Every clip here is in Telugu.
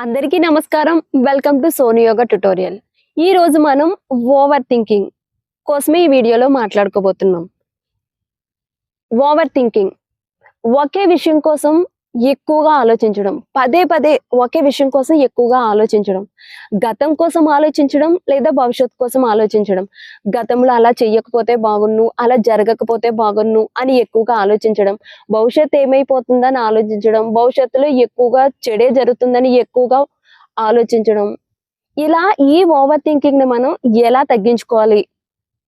అందరికీ నమస్కారం. Welcome to Soni yoga tutorial ఈ రోజు మనం ఓవర్ థింకింగ్ కోసమే ఈ వీడియోలో మాట్లాడుకోబోతున్నాం. ఓవర్ థింకింగ్ ఒకే విషయం కోసం ఎక్కువగా ఆలోచించడం. పదే పదే ఒకే విషయం కోసం ఎక్కువగా ఆలోచించడం. గతం కోసం ఆలోచించడం లేదా భవిష్యత్తు కోసం ఆలోచించడం. గతంలో అలా చెయ్యకపోతే బాగున్ను అలా జరగకపోతే బాగున్ను అని ఎక్కువగా ఆలోచించడం. భవిష్యత్తు ఏమైపోతుందని ఆలోచించడం. భవిష్యత్తులో ఎక్కువగా చెడే జరుగుతుందని ఎక్కువగా ఆలోచించడం. ఇలా ఈ ఓవర్ థింకింగ్ని మనం ఎలా తగ్గించుకోవాలి?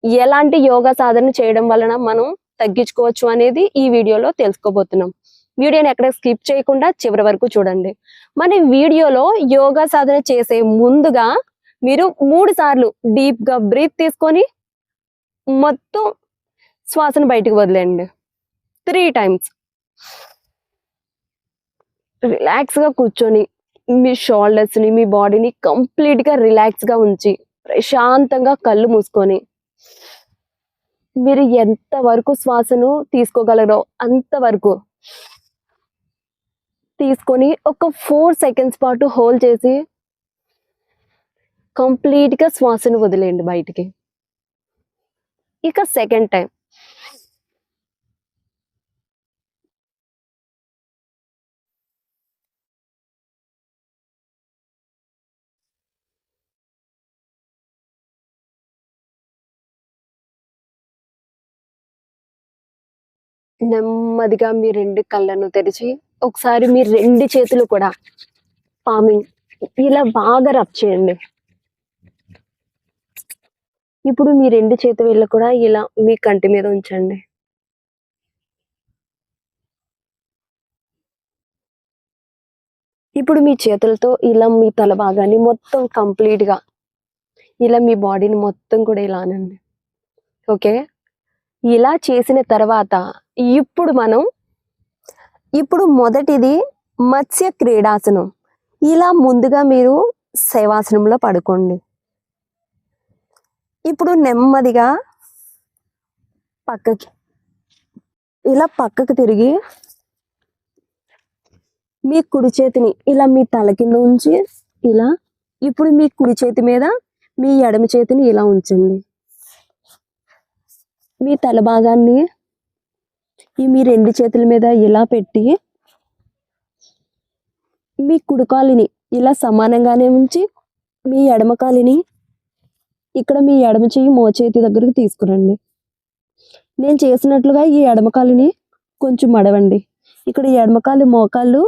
ఎలాంటి యోగా సాధన చేయడం వలన మనం తగ్గించుకోవచ్చు అనేది ఈ వీడియోలో తెలుసుకోబోతున్నాం. వీడియోని ఎక్కడ స్కిప్ చేయకుండా చివరి వరకు చూడండి. మన వీడియోలో యోగా సాధన చేసే ముందుగా మీరు మూడు సార్లు డీప్గా బ్రీత్ తీసుకొని మొత్తం శ్వాసను బయటకు వదిలేండి త్రీ టైమ్స్ రిలాక్స్గా కూర్చొని మీ షోల్డర్స్ని మీ బాడీని కంప్లీట్గా రిలాక్స్గా ఉంచి ప్రశాంతంగా కళ్ళు మూసుకొని మీరు ఎంతవరకు శ్వాసను తీసుకోగలరో అంతవరకు తీసుకొని ఒక ఫోర్ సెకండ్స్ పాటు హోల్డ్ చేసి కంప్లీట్గా శ్వాసను వదిలేయండి బయటికి. ఇక సెకండ్ టైం. నెమ్మదిగా మీ రెండు కళ్ళను తెరిచి ఒకసారి మీ రెండు చేతులు కూడా పామింగ్ ఇలా బాగా రబ్ చేయండి. ఇప్పుడు మీ రెండు చేతి వేళ్ళు కూడా ఇలా మీ కంటి మీద ఉంచండి. ఇప్పుడు మీ చేతులతో ఇలా మీ తల భాగాన్ని మొత్తం కంప్లీట్గా ఇలా మీ బాడీని మొత్తం కూడా ఇలా అనండి. ఓకే? ఇలా చేసిన తర్వాత ఇప్పుడు మనం ఇప్పుడు మొదటిది మత్స్య క్రీడాసనం. ఇలా ముందుగా మీరు శైవాసనంలో పడుకోండి. ఇప్పుడు నెమ్మదిగా పక్కకి ఇలా పక్కకు తిరిగి మీ కుడి చేతిని ఇలా మీ తల కింద ఉంచి ఇలా ఇప్పుడు మీ కుడి చేతి మీద మీ ఎడమ చేతిని ఇలా ఉంచండి. మీ తల భాగాన్ని మీ రెండు చేతుల మీద ఇలా పెట్టి మీ కుడికాలిని ఇలా సమానంగానే ఉంచి మీ ఎడమకాలిని ఇక్కడ మీ ఎడమ చెయ్యి మోచేతి దగ్గరకు తీసుకురండి. నేను చేసినట్లుగా ఈ ఎడమకాలిని కొంచెం మడవండి ఇక్కడ ఈ ఎడమ కాలు మోకాళ్ళు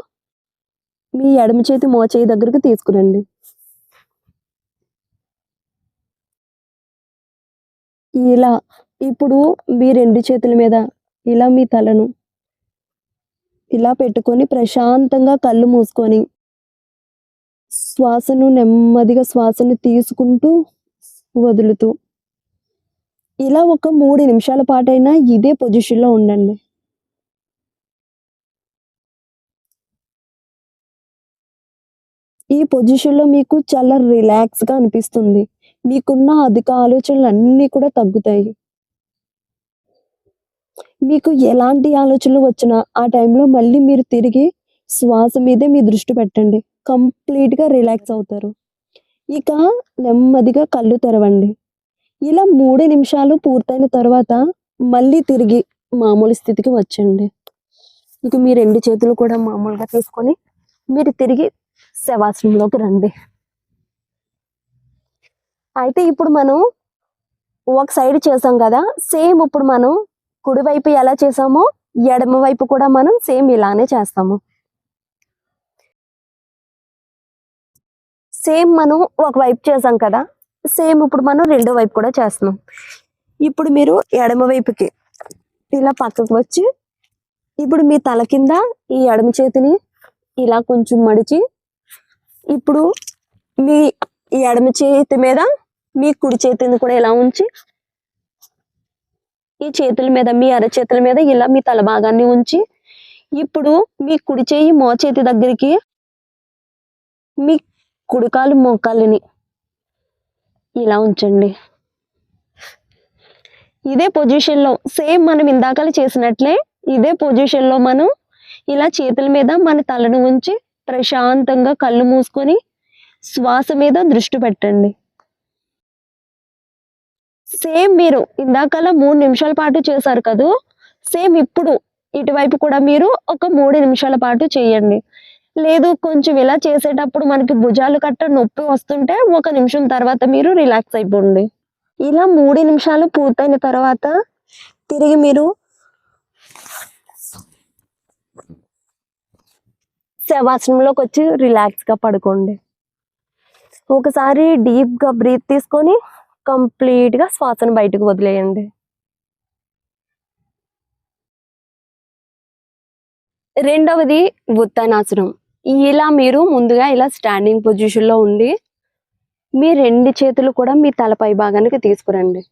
మీ ఎడమ చేతి మోచేయి దగ్గరకు తీసుకురండి. ఇలా ఇప్పుడు మీ రెండు చేతుల మీద ఇలా మీ తలను ఇలా పెట్టుకొని ప్రశాంతంగా కళ్ళు మూసుకొని శ్వాసను నెమ్మదిగా శ్వాసను తీసుకుంటూ వదులుతూ ఇలా ఒక మూడు నిమిషాల పాటైనా ఇదే పొజిషన్లో ఉండండి. ఈ పొజిషన్లో మీకు చాలా రిలాక్స్గా అనిపిస్తుంది. మీకున్న అధిక ఆలోచనలు అన్నీ కూడా తగ్గుతాయి. మీకు ఎలాంటి ఆలోచనలు వచ్చినా ఆ టైంలో మళ్ళీ మీరు తిరిగి శ్వాస మీదే మీ దృష్టి పెట్టండి. కంప్లీట్గా రిలాక్స్ అవుతారు. ఇక నెమ్మదిగా కళ్ళు తెరవండి. ఇలా మూడు నిమిషాలు పూర్తయిన తర్వాత మళ్ళీ తిరిగి మామూలు స్థితికి వచ్చండి ఇక మీ రెండు చేతులు కూడా మామూలుగా తీసుకొని మీరు తిరిగి శవాసనంలోకి రండి. అయితే ఇప్పుడు మనం ఒక సైడ్ చేసాం కదా సేమ్ ఇప్పుడు మనం కుడివైపు ఎలా చేసామో ఎడమ వైపు కూడా మనం సేమ్ ఇలానే చేస్తాము. సేమ్ మనం ఒక వైపు చేసాం కదా సేమ్ ఇప్పుడు మనం రెండో వైపు కూడా చేస్తున్నాం. ఇప్పుడు మీరు ఎడమ వైపుకి ఇలా పక్కకు వచ్చి ఇప్పుడు మీ తల కింద ఈ ఎడమ చేతిని ఇలా కొంచెం మడిచి ఇప్పుడు మీ ఈ ఎడమ చేతి మీద మీ కుడి చేతిని కూడా ఇలా ఉంచి ఈ చేతుల మీద మీ అరచేతుల మీద ఇలా మీ తల భాగాన్ని ఉంచి ఇప్పుడు మీ కుడి చేయి మోచేతి దగ్గరికి మీ కుడికాలు మోకాలిని ఇలా ఉంచండి. ఇదే పొజిషన్లో సేమ్ మనం ఇందాకలు చేసినట్లే ఇదే పొజిషన్లో మనం ఇలా చేతుల మీద మన తలను ఉంచి ప్రశాంతంగా కళ్ళు మూసుకొని శ్వాస మీద దృష్టి పెట్టండి. సేమ్ మీరు ఇందాకలా మూడు నిమిషాల పాటు చేశారు కదూ? సేమ్ ఇప్పుడు ఇటువైపు కూడా మీరు ఒక మూడు నిమిషాల పాటు చేయండి. లేదు కొంచెం ఇలా చేసేటప్పుడు మనకి భుజాలు కట్ట నొప్పి వస్తుంటే ఒక నిమిషం తర్వాత మీరు రిలాక్స్ అయిపోండి. ఇలా మూడు నిమిషాలు పూర్తయిన తర్వాత తిరిగి మీరు శవాసనంలోకి వచ్చి రిలాక్స్గా పడుకోండి. ఒకసారి డీప్గా బ్రీత్ తీసుకొని కంప్లీట్గా శ్వాసను బయటకు వదిలేయండి. రెండవది ఉత్తానాసనం ఇలా మీరు ముందుగా ఇలా స్టాండింగ్ పొజిషన్లో ఉండి మీ రెండు చేతులు కూడా మీ తలపై భాగానికి తీసుకురండి.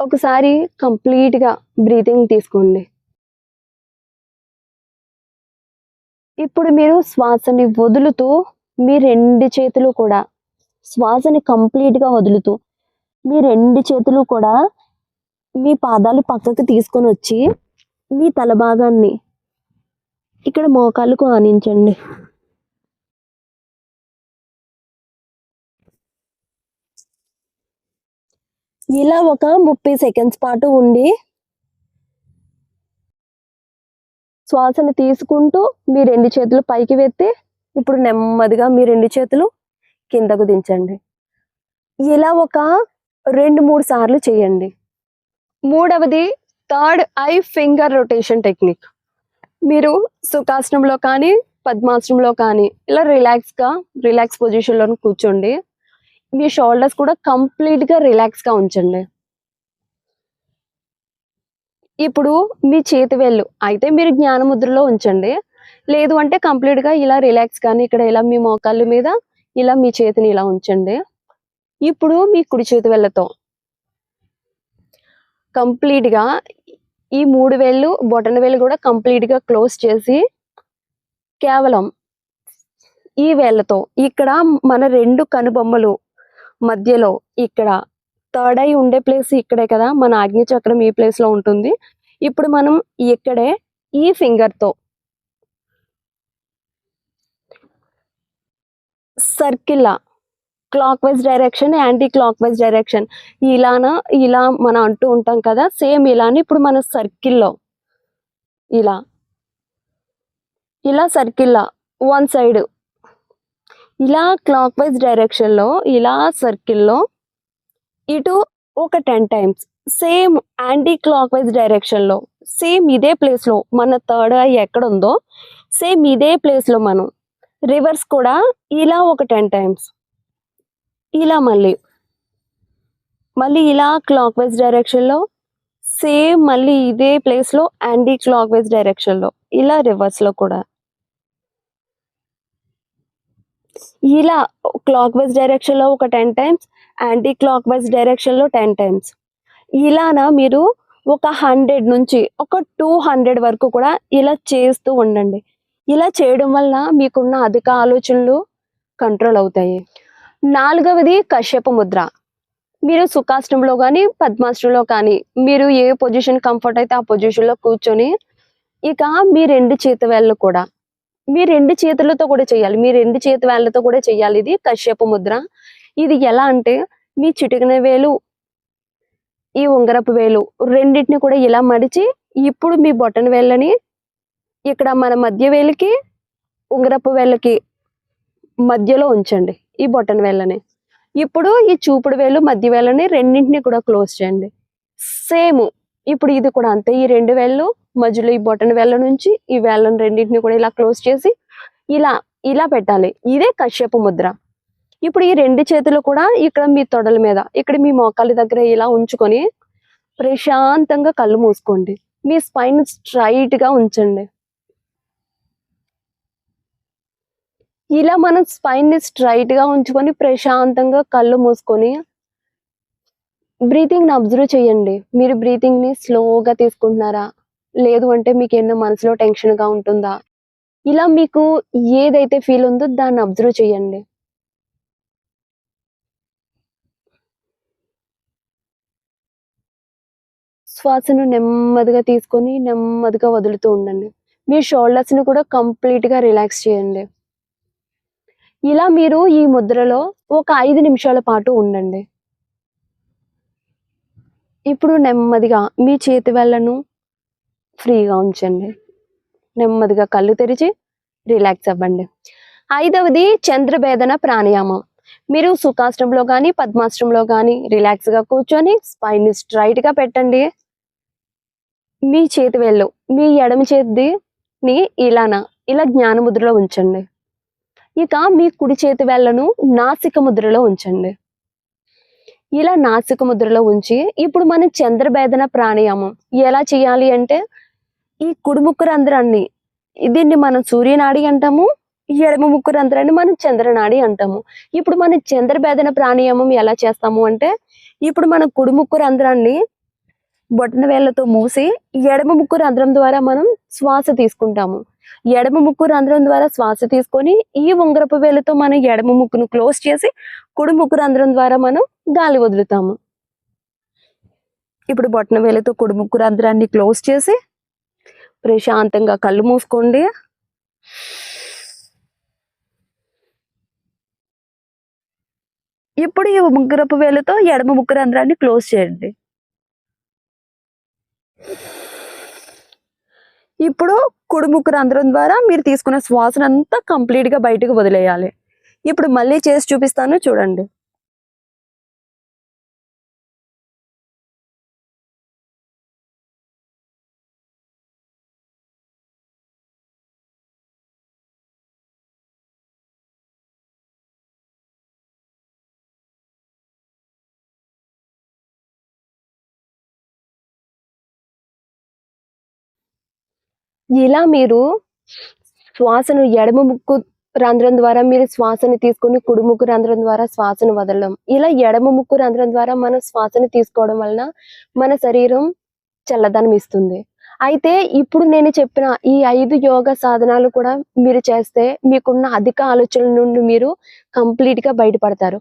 ఒకసారి కంప్లీట్గా బ్రీతింగ్ తీసుకోండి. ఇప్పుడు మీరు శ్వాసని వదులుతూ మీ రెండు చేతులు కూడా శ్వాసని కంప్లీట్గా వదులుతూ మీ రెండు చేతులు కూడా మీ పాదాలు పక్కకు తీసుకొని వచ్చి మీ తల భాగాన్ని ఇక్కడ మోకాళ్ళకు ఆనించండి. ఇలా ఒక ముప్పై సెకండ్స్ పాటు ఉండి శ్వాసను తీసుకుంటూ మీ రెండు చేతులు పైకి వెత్తి ఇప్పుడు నెమ్మదిగా మీ రెండు చేతులు కిందకు దించండి. ఇలా ఒక రెండు మూడు సార్లు చేయండి. మూడవది third eye finger rotation technique. మీరు సుఖాసనంలో కానీ పద్మాసనంలో కానీ ఇలా రిలాక్స్గా రిలాక్స్ పొజిషన్లో కూర్చోండి. మీ షోల్డర్స్ కూడా కంప్లీట్గా ఉంచండి. ఇప్పుడు మీ చేతి వేళ్ళు అయితే మీరు జ్ఞాన ముద్రలో ఉంచండి. లేదు అంటే కంప్లీట్గా ఇలా రిలాక్స్ కానీ ఇక్కడ ఇలా మీ మోకాళ్ళ మీద ఇలా మీ చేతిని ఇలా ఉంచండి. ఇప్పుడు మీ కుడి చేతి వేళ్ళతో కంప్లీట్గా ఈ మూడు వేళ్ళు బొటన వేళ్ళు కూడా కంప్లీట్గా క్లోజ్ చేసి కేవలం ఈ వేళ్ళతో ఇక్కడ మన రెండు కనుబొమ్మలు మధ్యలో ఇక్కడ థర్డ్ ఐ ఉండే ప్లేస్ ఇక్కడే కదా మన ఆజ్ఞ చక్రం ఈ ప్లేస్లో ఉంటుంది. ఇప్పుడు మనం ఇక్కడే ఈ finger సర్కిల్లా. Clockwise direction anticlockwise direction. ఇలాన ఇలా మనం అంటూ ఉంటాం కదా సేమ్ ఇలానే ఇప్పుడు మన సర్కిల్లో. ఇలా. ఇలా సర్కిల్లా వన్ సైడ్. ఇలా క్లాక్ వైజ్ డైరెక్షన్లో ఇలా సర్కిల్లో ఇటు ఒక ten times. Same anti clock wise డైరెక్షన్లో సేమ్ ఇదే ప్లేస్లో మన థర్డ్ ఐ ఎక్కడ ఉందో సేమ్ ఇదే ప్లేస్లో మనం రివర్స్ కూడా ఇలా ఒక టెన్ టైమ్స్. ఇలా మళ్ళీ. మళ్ళీ ఇలా క్లాక్ వైజ్ డైరెక్షన్లో సేమ్ మళ్ళీ ఇదే ప్లేస్లో యాంటీ క్లాక్ వైజ్ డైరెక్షన్లో ఇలా రివర్స్లో కూడా. ఇలా క్లాక్ వైజ్ డైరెక్షన్లో ఒక ten times anti clock wise డైరెక్షన్లో టెన్ టైమ్స్. ఇలానా మీరు ఒక హండ్రెడ్ నుంచి ఒక టూ హండ్రెడ్ వరకు కూడా ఇలా చేస్తూ ఉండండి. ఇలా చేయడం వల్ల మీకున్న అధిక ఆలోచనలు కంట్రోల్ అవుతాయి. నాలుగవది కశ్యప ముద్ర. మీరు సుఖాసనంలో కానీ పద్మాసనంలో కానీ మీరు ఏ పొజిషన్ కంఫర్ట్ అయితే ఆ పొజిషన్లో కూర్చొని ఇక మీ రెండు చేతి వేళ్ళు కూడా. మీ రెండు చేతులతో కూడా చేయాలి. మీ రెండు చేతి వేళ్ళతో కూడా చేయాలి. ఇది కశ్యప ముద్ర. ఇది ఎలా అంటే మీ చిటికిన వేలు ఈ ఉంగరపు వేలు రెండింటిని కూడా ఇలా మడిచి ఇప్పుడు మీ బొటన వేళ్ళని ఇక్కడ మన మధ్య వేలికి ఉంగరపు వేళ్ళకి మధ్యలో ఉంచండి ఈ బొటన్ వేళ్ళని. ఇప్పుడు ఈ చూపుడు వేలు మధ్య వేళ్ళని రెండింటిని కూడా క్లోజ్ చేయండి. సేమ్ ఇప్పుడు ఇది కూడా అంతే ఈ రెండు వేళ్ళు మధ్యలో ఈ బొటన్ వేళ్ళ నుంచి ఈ వేళ్ళని రెండింటిని కూడా ఇలా క్లోజ్ చేసి ఇలా ఇలా పెట్టాలి. ఇదే కశ్యప ముద్ర. ఇప్పుడు ఈ రెండు చేతులు కూడా ఇక్కడ మీ తొడల మీద ఇక్కడ మీ మోకాళ్ళ దగ్గర ఇలా ఉంచుకొని ప్రశాంతంగా కళ్ళు మూసుకోండి. మీ స్పైన్ స్ట్రైట్గా ఉంచండి. ఇలా మనం స్పైన్ని స్ట్రైట్గా ఉంచుకొని ప్రశాంతంగా కళ్ళు మూసుకొని బ్రీతింగ్ని అబ్జర్వ్ చేయండి. మీరు బ్రీతింగ్ని స్లోగా తీసుకుంటున్నారా? లేదు అంటే మీకు ఎన్నో మనసులో టెన్షన్గా ఉంటుందా? ఇలా మీకు ఏదైతే ఫీల్ ఉందో దాన్ని అబ్జర్వ్ చేయండి. శ్వాసను నెమ్మదిగా తీసుకొని నెమ్మదిగా వదులుతూ ఉండండి. మీ షోల్డర్స్ని కూడా కంప్లీట్గా రిలాక్స్ చేయండి. ఇలా మీరు ఈ ముద్రలో ఒక ఐదు నిమిషాల పాటు ఉండండి. ఇప్పుడు నెమ్మదిగా మీ చేతి వెళ్ళను ఫ్రీగా ఉంచండి. నెమ్మదిగా కళ్ళు తెరిచి రిలాక్స్ అవ్వండి. ఐదవది చంద్రభేదన ప్రాణాయామం. మీరు సుఖాశ్రంలో కానీ పద్మాశ్రంలో కానీ రిలాక్స్గా కూర్చొని స్పైన్ స్ట్రైట్గా పెట్టండి. మీ చేతి వేళ్ళు మీ ఎడమ చేతిని ఇలానా ఇలా జ్ఞాన ముద్రలో ఉంచండి. ఇక మీ కుడి చేతి వేళ్ళను నాసిక ముద్రలో ఉంచండి. ఇలా నాసిక ముద్రలో ఉంచి ఇప్పుడు మనం చంద్రభేదన ప్రాణాయామం ఎలా చేయాలి అంటే ఈ కుడి ముక్కు రంధ్రాన్ని దీన్ని మనం సూర్యనాడి అంటాము ఈ ఎడమ ముక్కు రంధ్రాన్ని మనం చంద్రనాడి అంటాము. ఇప్పుడు మనం చంద్రభేదన ప్రాణాయామం ఎలా చేస్తాము అంటే ఇప్పుడు మనం కుడి ముక్కు రంధ్రాన్ని బొటన వేళ్ళతో మూసి ఎడమ ముక్కు రంధ్రం ద్వారా మనం శ్వాస తీసుకుంటాము. ఎడమ ముక్కు రంధ్రం ద్వారా శ్వాస తీసుకొని ఈ ఉంగరపు వేలుతో మనం ఎడమ ముక్కును క్లోజ్ చేసి కుడి ముక్కు రంధ్రం ద్వారా మనం గాలి వదులుతాము. ఇప్పుడు బొట్టన వేలుతో కుడి ముక్కు రంధ్రాన్ని క్లోజ్ చేసి ప్రశాంతంగా కళ్ళు మూసుకోండి. ఇప్పుడు ఈ ముగ్గురపు వేలుతో ఎడమ ముక్కు రంధ్రాన్ని క్లోజ్ చేయండి. ఇప్పుడు కుడుముక్కు రంధ్రం ద్వారా మీరు తీసుకున్న శ్వాసనంతా కంప్లీట్గా కంప్లీట్గా బయటకు వదిలేయాలి. ఇప్పుడు మళ్ళీ చేసి చూపిస్తాను చూడండి. ఇలా మీరు శ్వాసను ఎడమ ముక్కు రంధ్రం ద్వారా మీరు శ్వాసను తీసుకొని కుడి ముక్కు రంధ్రం ద్వారా శ్వాసను వదలడం. ఇలా ఎడమ ముక్కు రంధ్రం ద్వారా మనం శ్వాసను తీసుకోవడం వలన మన శరీరం చల్లదనం ఇస్తుంది. అయితే ఇప్పుడు నేను చెప్పిన ఈ ఐదు యోగ సాధనాలు కూడా మీరు చేస్తే మీకున్న అధిక ఆలోచనల నుండి మీరు కంప్లీట్గా బయటపడతారు.